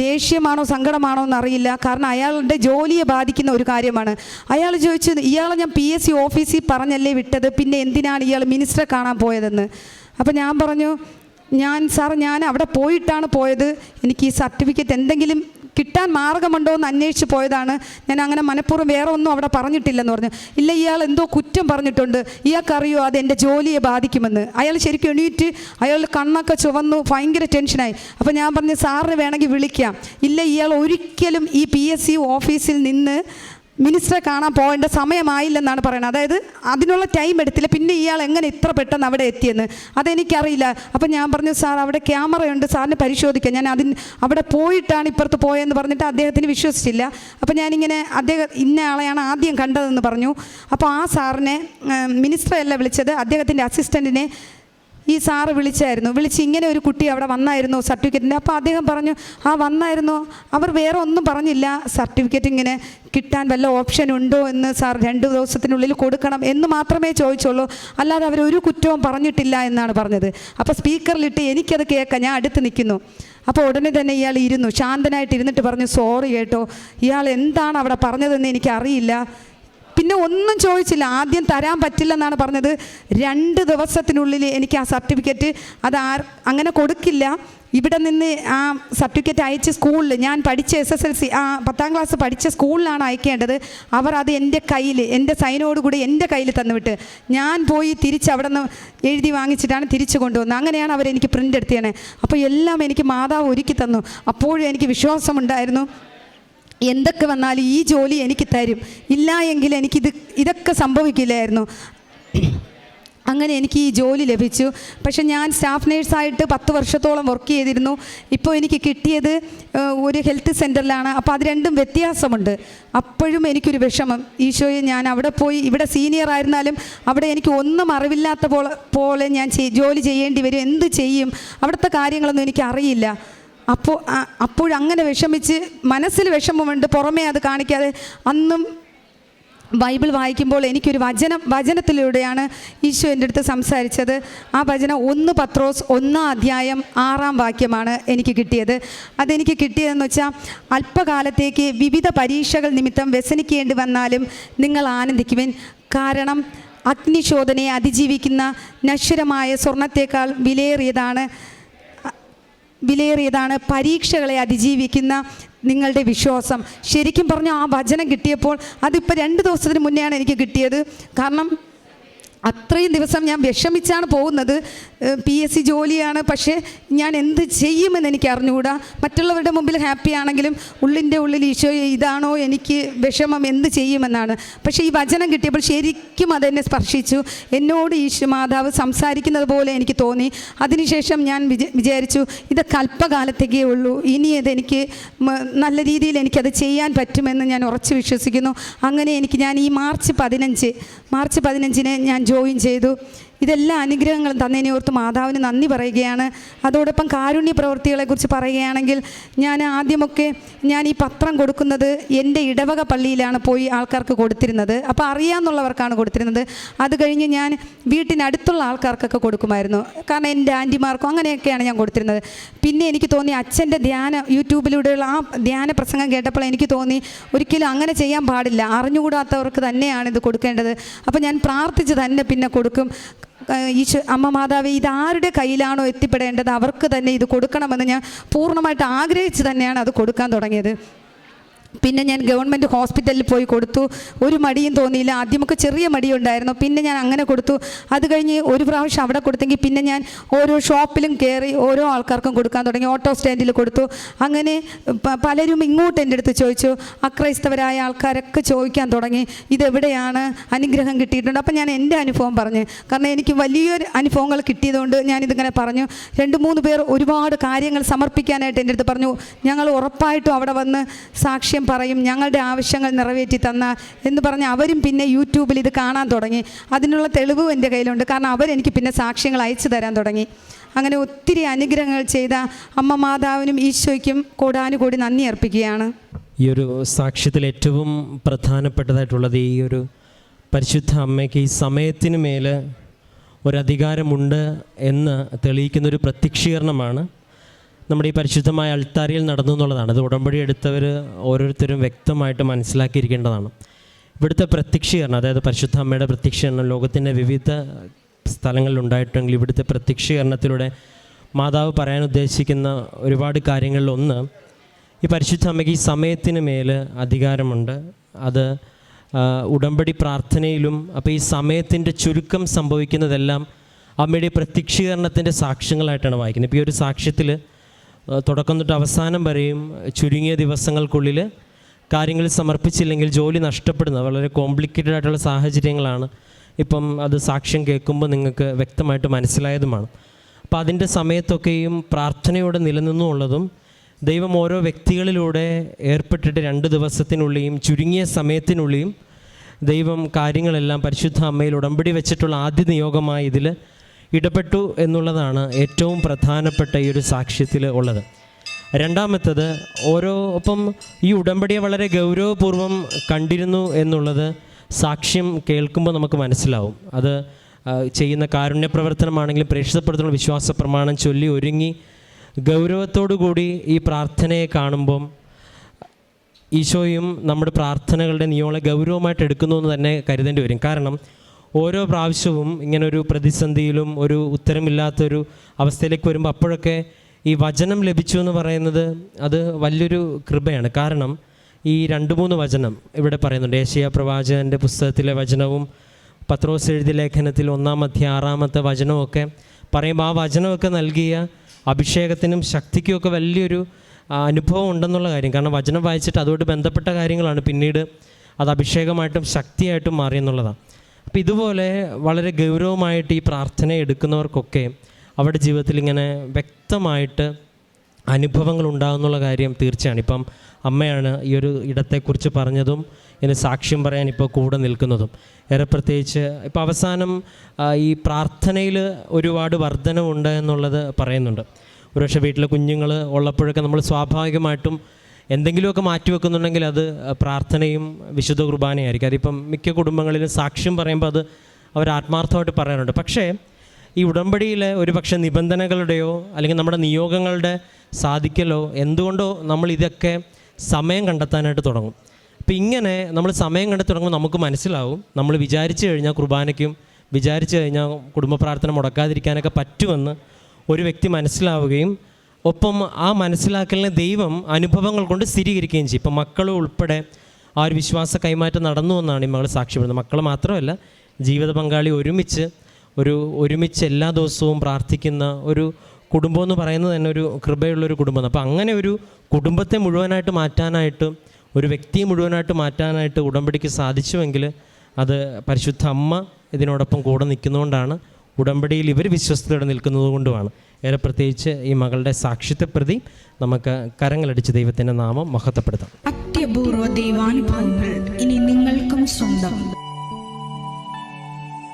[SPEAKER 1] ദേഷ്യമാണോ സങ്കടമാണോ എന്നറിയില്ല. കാരണം അയാളുടെ ജോലിയെ ബാധിക്കുന്ന ഒരു കാര്യമാണ്. അയാൾ ചോദിച്ചു ഇയാളെ ഞാൻ പി എസ് സി ഓഫീസിൽ പറഞ്ഞല്ലേ വിട്ടത്? പിന്നെ എന്തിനാണ് ഇയാൾ മിനിസ്റ്ററെ കാണാൻ പോയതെന്ന്? അപ്പോൾ ഞാൻ പറഞ്ഞു ഞാൻ സാർ ഞാൻ അവിടെ പോയിട്ടാണ് പോയത്. എനിക്ക് ഈ സർട്ടിഫിക്കറ്റ് എന്തെങ്കിലും കിട്ടാൻ മാർഗമുണ്ടോ എന്ന് അന്വേഷിച്ച് പോയതാണ്. ഞാൻ അങ്ങനെ മനഃപൂർവം വേറെ ഒന്നും അവിടെ പറഞ്ഞിട്ടില്ലെന്ന് പറഞ്ഞു. ഇല്ല ഇയാൾ എന്തോ കുറ്റം പറഞ്ഞിട്ടുണ്ട്. ഇയാൾക്കറിയോ അത് എന്റെ ജോലിയെ ബാധിക്കുമെന്ന്? അയാൾ ശരിക്കും എണീറ്റ് അയാൾ കണ്ണൊക്കെ ചുവന്നു ഭയങ്കര ടെൻഷനായി അപ്പോൾ ഞാൻ പറഞ്ഞു സാറിന് വേണമെങ്കിൽ വിളിക്കാം. ഇല്ല ഇയാൾ ഒരിക്കലും ഈ പി ഓഫീസിൽ നിന്ന് മിനിസ്റ്ററെ കാണാൻ പോകേണ്ട സമയമായില്ലെന്നാണ് പറയുന്നത്. അതായത് അതിനുള്ള ടൈം എടുത്തില്ല. പിന്നെ ഇയാൾ എങ്ങനെ ഇത്ര പെട്ടെന്ന് അവിടെ എത്തിയെന്ന്? അതെനിക്കറിയില്ല. അപ്പം ഞാൻ പറഞ്ഞു സാർ അവിടെ ക്യാമറയുണ്ട്. സാറിനെ പരിശോധിക്കാം. ഞാൻ അതിന് അവിടെ പോയിട്ടാണ് ഇപ്പുറത്ത് പോയെന്ന് പറഞ്ഞിട്ട് അദ്ദേഹത്തിന് വിശ്വസിച്ചില്ല. അപ്പം ഞാനിങ്ങനെ അദ്ദേഹം ഇന്ന ആളെയാണ് ആദ്യം കണ്ടതെന്ന് പറഞ്ഞു. അപ്പോൾ ആ സാറിനെ മിനിസ്റ്ററല്ല വിളിച്ചത്. അദ്ദേഹത്തിന്റെ അസിസ്റ്റന്റിനെ ഈ സാറ് വിളിച്ചായിരുന്നു. വിളിച്ച് ഇങ്ങനെ ഒരു കുട്ടി അവിടെ വന്നായിരുന്നു സർട്ടിഫിക്കറ്റിന്റെ. അപ്പോൾ അദ്ദേഹം പറഞ്ഞു ആ വന്നായിരുന്നു. അവർ വേറെ ഒന്നും പറഞ്ഞില്ല. സർട്ടിഫിക്കറ്റ് ഇങ്ങനെ കിട്ടാൻ വല്ല ഓപ്ഷൻ ഉണ്ടോ എന്ന് സാർ രണ്ട് ദിവസത്തിനുള്ളിൽ കൊടുക്കണം എന്ന് മാത്രമേ ചോദിച്ചുള്ളൂ. അല്ലാതെ അവർ ഒരു കുറ്റവും പറഞ്ഞിട്ടില്ല എന്നാണ് പറഞ്ഞത്. അപ്പോൾ സ്പീക്കറിലിട്ട് എനിക്കത് കേൾക്കാം. ഞാൻ അടുത്ത് നിൽക്കുന്നു. അപ്പോൾ ഉടനെ തന്നെ ഇയാൾ ഇരുന്നു. ശാന്തനായിട്ട് ഇരുന്നിട്ട് പറഞ്ഞു സോറി കേട്ടോ. ഇയാൾ എന്താണ് അവിടെ പറഞ്ഞതെന്ന് എനിക്കറിയില്ല. പിന്നെ ഒന്നും ചോദിച്ചില്ല. ആദ്യം തരാൻ പറ്റില്ലെന്നാണ് പറഞ്ഞത്. രണ്ട് ദിവസത്തിനുള്ളിൽ എനിക്ക് ആ സർട്ടിഫിക്കറ്റ് അത് ആർ അങ്ങനെ കൊടുക്കില്ല. ഇവിടെ നിന്ന് ആ സർട്ടിഫിക്കറ്റ് അയച്ച് സ്കൂളിൽ ഞാൻ പഠിച്ച എസ് എസ് എൽ സി ആ പത്താം ക്ലാസ് പഠിച്ച സ്കൂളിലാണ് അയക്കേണ്ടത്. അവർ അത് എന്റെ കയ്യിൽ എന്റെ സൈനോടുകൂടി എന്റെ കയ്യിൽ തന്നുവിട്ട് ഞാൻ പോയി തിരിച്ച് അവിടെ നിന്ന് എഴുതി വാങ്ങിച്ചിട്ടാണ് തിരിച്ചു കൊണ്ടുവന്നത്. അങ്ങനെയാണ് അവരെനിക്ക് പ്രിന്റ് എടുത്തേണേ അപ്പോൾ എല്ലാം എനിക്ക് മാതാവ് ഒരുക്കി തന്നു. അപ്പോഴും എനിക്ക് വിശ്വാസമുണ്ടായിരുന്നു. എന്തൊക്കെ വന്നാലും ഈ ജോലി എനിക്ക് തരും? ഇല്ല എങ്കിൽ എനിക്കിത് ഇതൊക്കെ സംഭവിക്കില്ലായിരുന്നു. അങ്ങനെ എനിക്ക് ഈ ജോലി ലഭിച്ചു. പക്ഷെ ഞാൻ സ്റ്റാഫ് നേഴ്സായിട്ട് പത്ത് വർഷത്തോളം വർക്ക് ചെയ്തിരുന്നു. ഇപ്പോൾ എനിക്ക് കിട്ടിയത് ഒരു ഹെൽത്ത് സെന്ററിലാണ് അപ്പോൾ അത് രണ്ടും വ്യത്യാസമുണ്ട്. അപ്പോഴും എനിക്കൊരു വിഷമം. ഈശോയെ ഞാൻ അവിടെ പോയി ഇവിടെ സീനിയർ ആയിരുന്നാലും അവിടെ എനിക്ക് ഒന്നും അറിവില്ലാത്ത പോലെ പോലെ ഞാൻ ജോലി ചെയ്യേണ്ടി വരും. എന്ത് ചെയ്യും? അവിടുത്തെ കാര്യങ്ങളൊന്നും എനിക്ക് അറിയില്ല. അപ്പോൾ അപ്പോഴങ്ങനെ വിഷമിച്ച് മനസ്സിൽ വിഷമമുണ്ട് പുറമേ അത് കാണിക്കാതെ. അന്നും ബൈബിൾ വായിക്കുമ്പോൾ എനിക്കൊരു വചനം വചനത്തിലൂടെയാണ് ഈശോ എന്റെ അടുത്ത് സംസാരിച്ചത്. ആ വചനം ഒന്ന് പത്രോസ് ഒന്നാം അധ്യായം ആറാം വാക്യമാണ് എനിക്ക് കിട്ടിയത്. അതെനിക്ക് കിട്ടിയതെന്ന് വെച്ചാൽ അല്പകാലത്തേക്ക് വിവിധ പരീക്ഷകൾ നിമിത്തം വ്യസനിക്കേണ്ടി വന്നാലും നിങ്ങൾ ആനന്ദിക്കുവിൻ. കാരണം അഗ്നിശോധനയെ അതിജീവിക്കുന്ന നശ്വരമായ സ്വർണത്തേക്കാൾ വിലയേറിയതാണ്. വിലയേറിയതാണ്. പരീക്ഷകളെ അതിജീവിക്കുന്ന നിങ്ങളുടെ വിശ്വാസം. ശരിക്കും പറഞ്ഞാൽ ആ വചനം കിട്ടിയപ്പോൾ അതിപ്പോൾ രണ്ട് ദിവസത്തിന് മുന്നെയാണ് എനിക്ക് കിട്ടിയത്. കാരണം അത്രയും ദിവസം ഞാൻ വിഷമിച്ചാണ് പോകുന്നത്. പി എസ് സി ജോലിയാണ് പക്ഷേ ഞാൻ എന്ത് ചെയ്യുമെന്ന് എനിക്ക് അറിഞ്ഞുകൂടാ. മറ്റുള്ളവരുടെ മുമ്പിൽ ഹാപ്പി ആണെങ്കിലും ഉള്ളിന്റെ ഉള്ളിൽ ഈശോ ഇതാണോ എനിക്ക് വിഷമം എന്ത് ചെയ്യുമെന്നാണ്. പക്ഷേ ഈ വചനം കിട്ടിയപ്പോൾ ശരിക്കും അതെന്നെ സ്പർശിച്ചു. എന്നോട് ഈശോ മാതാവ് സംസാരിക്കുന്നത് പോലെ എനിക്ക് തോന്നി. അതിനുശേഷം ഞാൻ വിച വിചാരിച്ചു ഇത് കൽപ്പകാലത്തേക്കേ ഉള്ളൂ. ഇനി അതെനിക്ക് നല്ല രീതിയിൽ എനിക്കത് ചെയ്യാൻ പറ്റുമെന്ന് ഞാൻ ഉറച്ചു വിശ്വസിക്കുന്നു. അങ്ങനെ എനിക്ക് ഞാൻ ഈ മാർച്ച് പതിനഞ്ച് മാർച്ച് പതിനഞ്ചിന് ഞാൻ ജോയിൻ ചെയ്തു. ഇതെല്ലാ അനുഗ്രഹങ്ങളും തന്നതിനെ ഓർത്ത് മാതാവിന് നന്ദി പറയുകയാണ്. അതോടൊപ്പം കാരുണ്യ പ്രവൃത്തികളെക്കുറിച്ച് പറയുകയാണെങ്കിൽ ഞാൻ ആദ്യമൊക്കെ ഞാൻ ഈ പത്രം കൊടുക്കുന്നത് എന്റെ ഇടവക പള്ളിയിലാണ് പോയി ആൾക്കാർക്ക് കൊടുത്തിരുന്നത്. അപ്പോൾ അറിയാമെന്നുള്ളവർക്കാണ് കൊടുത്തിരുന്നത്. അത് കഴിഞ്ഞ് ഞാൻ വീട്ടിനടുത്തുള്ള ആൾക്കാർക്കൊക്കെ കൊടുക്കുമായിരുന്നു. കാരണം എന്റെ ആന്റിമാർക്കും അങ്ങനെയൊക്കെയാണ് ഞാൻ കൊടുത്തിരുന്നത്. പിന്നെ എനിക്ക് തോന്നി അച്ഛന്റെ ധ്യാന യൂട്യൂബിലൂടെയുള്ള ആ ധ്യാന പ്രസംഗം കേട്ടപ്പോൾ എനിക്ക് തോന്നി ഒരിക്കലും അങ്ങനെ ചെയ്യാൻ പാടില്ല. അറിഞ്ഞുകൂടാത്തവർക്ക് തന്നെയാണ് ഇത് കൊടുക്കേണ്ടത്. അപ്പോൾ ഞാൻ പ്രാർത്ഥിച്ച് തന്നെ പിന്നെ കൊടുക്കും. ഈശോ അമ്മ മാതാവ് ഇത് ആരുടെ കയ്യിലാണോ എത്തിപ്പെടേണ്ടത്? അവർക്ക് തന്നെ ഇത് കൊടുക്കണമെന്ന് ഞാൻ പൂർണമായിട്ട് ആഗ്രഹിച്ച് തന്നെയാണ് അത് കൊടുക്കാൻ തുടങ്ങിയത്. പിന്നെ ഞാൻ ഗവൺമെന്റ് ഹോസ്പിറ്റലിൽ പോയി കൊടുത്തു. ഒരു മടിയും തോന്നിയില്ല. ആദ്യമൊക്കെ ചെറിയ മടിയുണ്ടായിരുന്നു. പിന്നെ ഞാൻ അങ്ങനെ കൊടുത്തു. അത് കഴിഞ്ഞ് ഒരു പ്രാവശ്യം അവിടെ കൊടുത്തെങ്കിൽ പിന്നെ ഞാൻ ഓരോ ഷോപ്പിലും കയറി ഓരോ ആൾക്കാർക്കും കൊടുക്കാൻ തുടങ്ങി. ഓട്ടോ സ്റ്റാൻഡിൽ കൊടുത്തു. അങ്ങനെ പലരും ഇങ്ങോട്ട് എന്റെ അടുത്ത് ചോദിച്ചു. അക്രൈസ്തവരായ ആൾക്കാരൊക്കെ ചോദിക്കാൻ തുടങ്ങി. ഇതെവിടെയാണ്? അനുഗ്രഹം കിട്ടിയിട്ടുണ്ട്. അപ്പം ഞാൻ എന്റെ അനുഭവം പറഞ്ഞു. കാരണം എനിക്ക് വലിയൊരു അനുഭവങ്ങൾ കിട്ടിയതുകൊണ്ട് ഞാനിതിങ്ങനെ പറഞ്ഞു. രണ്ട് മൂന്ന് പേർ ഒരുപാട് കാര്യങ്ങൾ സമർപ്പിക്കാനായിട്ട് എന്റെ അടുത്ത് പറഞ്ഞു. ഞങ്ങൾ ഉറപ്പായിട്ടും അവിടെ വന്ന് സാക്ഷ്യം പറയും ഞങ്ങളുടെ ആവശ്യങ്ങൾ നിറവേറ്റി തന്ന എന്ന് പറഞ്ഞ് അവരും പിന്നെ യൂട്യൂബിൽ ഇത് കാണാൻ തുടങ്ങി. അതിനുള്ള തെളിവും എന്റെ കയ്യിലുണ്ട്. കാരണം അവരെനിക്ക് പിന്നെ സാക്ഷ്യങ്ങൾ അയച്ചു തരാൻ തുടങ്ങി. അങ്ങനെ ഒത്തിരി അനുഗ്രഹങ്ങൾ ചെയ്ത അമ്മ മാതാവിനും ഈശോയ്ക്കും കൂടാനുകൂടി നന്ദി അർപ്പിക്കുകയാണ്.
[SPEAKER 2] ഈ ഒരു സാക്ഷ്യത്തിൽ ഏറ്റവും പ്രധാനപ്പെട്ടതായിട്ടുള്ളത് ഈ ഒരു പരിശുദ്ധ അമ്മയ്ക്ക് ഈ സമയത്തിന് മേൽ ഒരധികാരമുണ്ട് എന്ന് തെളിയിക്കുന്ന ഒരു പ്രത്യക്ഷീകരണമാണ്. നമ്മുടെ ഈ പരിശുദ്ധമായ അൾത്താരിയിൽ നടന്നു എന്നുള്ളതാണ്. അത് ഉടമ്പടി എടുത്തവർ ഓരോരുത്തരും വ്യക്തമായിട്ട് മനസ്സിലാക്കിയിരിക്കേണ്ടതാണ്. ഇവിടുത്തെ പ്രത്യക്ഷീകരണം അതായത് പരിശുദ്ധ അമ്മയുടെ പ്രത്യക്ഷീകരണം ലോകത്തിന്റെ വിവിധ സ്ഥലങ്ങളിൽ ഉണ്ടായിട്ടുണ്ടെങ്കിൽ ഇവിടുത്തെ പ്രത്യക്ഷീകരണത്തിലൂടെ മാതാവ് പറയാൻ ഉദ്ദേശിക്കുന്ന ഒരുപാട് കാര്യങ്ങളിലൊന്ന് ഈ പരിശുദ്ധ അമ്മയ്ക്ക് ഈ സമയത്തിന് മേൽ അധികാരമുണ്ട്. അത് ഉടമ്പടി പ്രാർത്ഥനയിലും അപ്പോൾ ഈ സമയത്തിന്റെ ചുരുക്കം സംഭവിക്കുന്നതെല്ലാം അമ്മയുടെ പ്രത്യക്ഷീകരണത്തിന്റെ സാക്ഷ്യങ്ങളായിട്ടാണ് വായിക്കുന്നത്. ഇപ്പോൾ ഈ ഒരു സാക്ഷ്യത്തിൽ തുടക്കം തൊട്ട് അവസാനം വരെയും ചുരുങ്ങിയ ദിവസങ്ങൾക്കുള്ളിൽ കാര്യങ്ങൾ സമർപ്പിച്ചില്ലെങ്കിൽ ജോലി നഷ്ടപ്പെടുന്ന വളരെ കോംപ്ലിക്കേറ്റഡ് ആയിട്ടുള്ള സാഹചര്യങ്ങളാണ് ഇപ്പം അത് സാക്ഷ്യം കേൾക്കുമ്പോൾ നിങ്ങൾക്ക് വ്യക്തമായിട്ട് മനസ്സിലായതുമാണ്. അപ്പോൾ അതിന്റെ സമയത്തൊക്കെയും പ്രാർത്ഥനയോടെ നിലനിന്നുള്ളതും ദൈവം ഓരോ വ്യക്തികളിലൂടെ ഏർപ്പെട്ടിട്ട് രണ്ട് ദിവസത്തിനുള്ളിലും ചുരുങ്ങിയ സമയത്തിനുള്ളിലും ദൈവം കാര്യങ്ങളെല്ലാം പരിശുദ്ധ അമ്മയിൽ ഉടമ്പടി വെച്ചിട്ടുള്ള ആദ്യ നിയോഗമായി ഇതിൽ ഇടപെട്ടു എന്നുള്ളതാണ് ഏറ്റവും പ്രധാനപ്പെട്ട ഈ ഒരു സാക്ഷ്യത്തിൽ ഉള്ളത്. രണ്ടാമത്തത് ഓരോ ഒപ്പം ഈ ഉടമ്പടിയെ വളരെ ഗൗരവപൂർവം കണ്ടിരുന്നു എന്നുള്ളത് സാക്ഷ്യം കേൾക്കുമ്പോൾ നമുക്ക് മനസ്സിലാവും. അത് ചെയ്യുന്ന കാരുണ്യ പ്രവർത്തനമാണെങ്കിലും പ്രേക്ഷിതപ്പെടുത്തുന്ന വിശ്വാസ പ്രമാണം ചൊല്ലി ഒരുങ്ങി കൂടി ഈ പ്രാർത്ഥനയെ കാണുമ്പം ഈശോയും നമ്മുടെ പ്രാർത്ഥനകളുടെ നിയമങ്ങളെ ഗൗരവമായിട്ട് എടുക്കുന്നു എന്ന് തന്നെ കരുതേണ്ടി വരും. കാരണം ഓരോ പ്രാവശ്യവും ഇങ്ങനെ ഒരു പ്രതിസന്ധിയിലും ഒരു ഉത്തരമില്ലാത്തൊരു അവസ്ഥയിലേക്ക് വരുമ്പോൾ അപ്പോഴൊക്കെ ഈ വചനം ലഭിച്ചു എന്ന് പറയുന്നത് അത് വലിയൊരു കൃപയാണ്. കാരണം ഈ രണ്ട് മൂന്ന് വചനം ഇവിടെ പറയുന്നുണ്ട്. ഏഷ്യ പ്രവാചകന്റെ പുസ്തകത്തിലെ വചനവും പത്രോസ് എഴുതിയ ലേഖനത്തിൽ ഒന്നാമത്തെ ആറാമത്തെ വചനമൊക്കെ പറയുമ്പോൾ ആ വചനമൊക്കെ നൽകിയ അഭിഷേകത്തിനും ശക്തിക്കും ഒക്കെ വലിയൊരു അനുഭവം ഉണ്ടെന്നുള്ള കാര്യം. കാരണം വചനം വായിച്ചിട്ട് അതോട് ബന്ധപ്പെട്ട കാര്യങ്ങളാണ്. പിന്നീട് അത് അഭിഷേകമായിട്ടും ശക്തിയായിട്ടും മാറിയെന്നുള്ളതാണ്. അപ്പോൾ ഇതുപോലെ വളരെ ഗൗരവമായിട്ട് ഈ പ്രാർത്ഥന എടുക്കുന്നവർക്കൊക്കെ അവരുടെ ജീവിതത്തിൽ ഇങ്ങനെ വ്യക്തമായിട്ട് അനുഭവങ്ങൾ ഉണ്ടാകുന്നുള്ള കാര്യം തീർച്ചയാണ്. ഇപ്പം അമ്മയാണ് ഈ ഒരു ഇടത്തെക്കുറിച്ച് പറഞ്ഞതും ഇതിന് സാക്ഷ്യം പറയാൻ ഇപ്പോൾ കൂടെ നിൽക്കുന്നതും. ഏറെ പ്രത്യേകിച്ച് ഇപ്പോൾ അവസാനം ഈ പ്രാർത്ഥനയിൽ ഒരുപാട് വർധനമുണ്ട് എന്നുള്ളത് പറയുന്നുണ്ട്. ഒരുപക്ഷെ വീട്ടിലെ കുഞ്ഞുങ്ങൾ ഉള്ളപ്പോഴൊക്കെ നമ്മൾ സ്വാഭാവികമായിട്ടും എന്തെങ്കിലുമൊക്കെ മാറ്റിവെക്കുന്നുണ്ടെങ്കിൽ അത് പ്രാർത്ഥനയും വിശുദ്ധ കുർബാനയായിരിക്കും. അതിപ്പം മിക്ക കുടുംബങ്ങളിലും സാക്ഷ്യം പറയുമ്പോൾ അത് അവർ ആത്മാർത്ഥമായിട്ട് പറയാറുണ്ട്. പക്ഷേ ഈ ഉടമ്പടിയിലെ ഒരു പക്ഷേ നിബന്ധനകളുടെയോ അല്ലെങ്കിൽ നമ്മുടെ നിയോഗങ്ങളുടെ സാധിക്കലോ എന്തുകൊണ്ടോ നമ്മൾ ഇതൊക്കെ സമയം കണ്ടെത്താനായിട്ട് തുടങ്ങും. അപ്പോൾ ഇങ്ങനെ നമ്മൾ സമയം കണ്ടെത്തി തുടങ്ങുമ്പോൾ നമുക്ക് മനസ്സിലാവും നമ്മൾ വിചാരിച്ചു കഴിഞ്ഞാൽ കുർബാനയ്ക്കും വിചാരിച്ചു കഴിഞ്ഞാൽ കുടുംബ പ്രാർത്ഥന മുടക്കാതിരിക്കാനൊക്കെ പറ്റുമെന്ന് ഒരു വ്യക്തി മനസ്സിലാവുകയും ഒപ്പം ആ മനസ്സിലാക്കലിനെ ദൈവം അനുഭവങ്ങൾ കൊണ്ട് സ്ഥിരീകരിക്കുകയും ചെയ്യും. ഇപ്പം മക്കൾ ഉൾപ്പെടെ ആ ഒരു വിശ്വാസ കൈമാറ്റം നടന്നു എന്നാണ് ഈ മകൾ സാക്ഷ്യപ്പെടുന്നത് മക്കൾ മാത്രമല്ല ജീവിത പങ്കാളി ഒരുമിച്ച് ഒരു ഒരുമിച്ച് എല്ലാ ദിവസവും പ്രാർത്ഥിക്കുന്ന ഒരു കുടുംബം എന്ന് പറയുന്നത് തന്നെ ഒരു കൃപയുള്ളൊരു കുടുംബം അപ്പോൾ അങ്ങനെ ഒരു കുടുംബത്തെ മുഴുവനായിട്ട് മാറ്റാനായിട്ട് ഒരു വ്യക്തിയെ മുഴുവനായിട്ട് മാറ്റാനായിട്ട് ഉടമ്പടിക്ക് സാധിച്ചുവെങ്കിൽ അത് പരിശുദ്ധ അമ്മ ഇതിനോടൊപ്പം കൂടെ നിൽക്കുന്നതുകൊണ്ടാണ് ഉടമ്പടിയിൽ ഇവർ വിശ്വസ്തയോടെ നിൽക്കുന്നത് കൊണ്ടുമാണ് ഏറെ പ്രത്യേകിച്ച് ഈ മകളുടെ സാക്ഷ്യത്തെ പ്രതി നമുക്ക് കരങ്ങളടിച്ച് ദൈവത്തിന്റെ നാമം മഹത്വപ്പെടുത്താം.
[SPEAKER 3] അത്യപൂർവ ദൈവാനുഭവങ്ങൾ ഇനി നിങ്ങൾക്കും സ്വന്തം.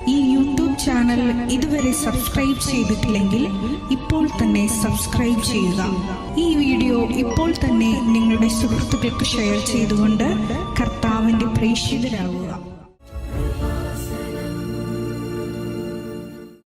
[SPEAKER 3] ഈ യൂട്യൂബ് ചാനൽ ഇതുവരെ സബ്സ്ക്രൈബ് ചെയ്തിട്ടില്ലെങ്കിൽ ഇപ്പോൾ തന്നെ സബ്സ്ക്രൈബ് ചെയ്യുക. ഈ വീഡിയോ ഇപ്പോൾ തന്നെ നിങ്ങളുടെ സുഹൃത്തുക്കൾക്ക് ഷെയർ ചെയ്തുകൊണ്ട് കർത്താവിന്റെ പ്രേക്ഷിതരാകുക.